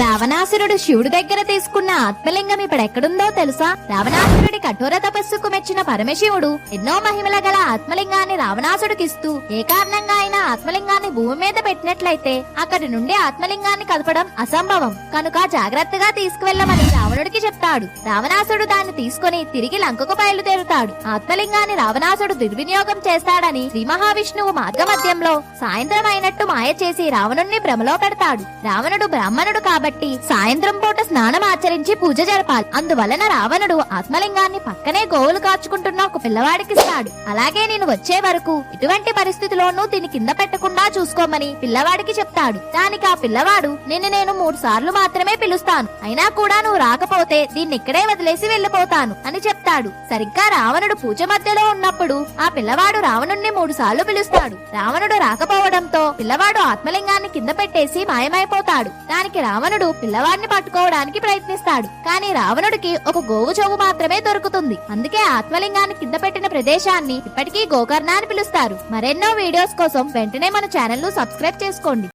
రావణాసురుడు శివుడి దగ్గర తీసుకున్న ఆత్మలింగం ఇప్పుడు ఎక్కడుందో తెలుసా? రావణాసురుడి కఠోర తపస్సుకు మెచ్చిన పరమశివుడు ఎన్నో మహిమల గల ఆత్మలింగాన్ని రావణాసుడికిస్తూ ఏ కారణంగా అయినా ఆత్మలింగాన్ని భూమి మీద పెట్టినట్లయితే అక్కడి నుండి ఆత్మలింగాన్ని కదపడం అసంభవం. కనుక జాగ్రత్తగా తీసుకువెళ్ళమని రావణుడికి చెప్తాడు. రావణాసుడు దాన్ని తీసుకుని తిరిగి లంకకు బయలుదేరుతాడు. ఆత్మలింగాన్ని రావణాసుడు దుర్వినియోగం చేస్తాడని శ్రీ మహావిష్ణువు మార్గమధ్యంలో సాయంత్రం అయినట్టు మాయ చేసి రావణుణ్ణి భ్రమలో పెడతాడు. రావణుడు బ్రాహ్మణుడు కాబట్టి సాయంత్రం పూట స్నానం ఆచరించి పూజ జరపాలి. అందువలన రావణుడు ఆత్మలింగాన్ని పక్కనే గోవులు కాచుకుంటున్న ఒక పిల్లవాడికి ఇస్తాడు అలాగే నేను వచ్చే వరకు ఎటువంటి పరిస్థితిలోనూ దీని కింద పెట్టకుండా చూసుకోమని పిల్లవాడికి చెప్తాడు. దానికి ఆ పిల్లవాడు నిన్ను నేను మూడు సార్లు మాత్రమే పిలుస్తాను. అయినా కూడా నువ్వు రాకపోతే దీన్ని ఇక్కడే వదిలేసి వెళ్ళిపోతాను అని చెప్తాడు. సరిగ్గా రావణుడు పూజ మధ్యలో ఉన్నప్పుడు ఆ పిల్లవాడు రావణుణ్ణి మూడు సార్లు పిలుస్తాడు. రావణుడు రాకపోవడంతో పిల్లవాడు ఆత్మలింగాన్ని కింద పెట్టేసి మాయమైపోతాడు. దానికి రావణుడు రావణుడు పిల్లవాడిని పట్టుకోవడానికి ప్రయత్నిస్తాడు. కానీ రావణుడికి ఒక గోవు చెవు మాత్రమే దొరుకుతుంది. అందుకే ఆత్మలింగాన్ని కింద పెట్టిన ప్రదేశాన్ని ఇప్పటికీ గోకర్ణ అని పిలుస్తారు. మరెన్నో వీడియోస్ కోసం వెంటనే మన ఛానల్ను సబ్స్క్రైబ్ చేసుకోండి.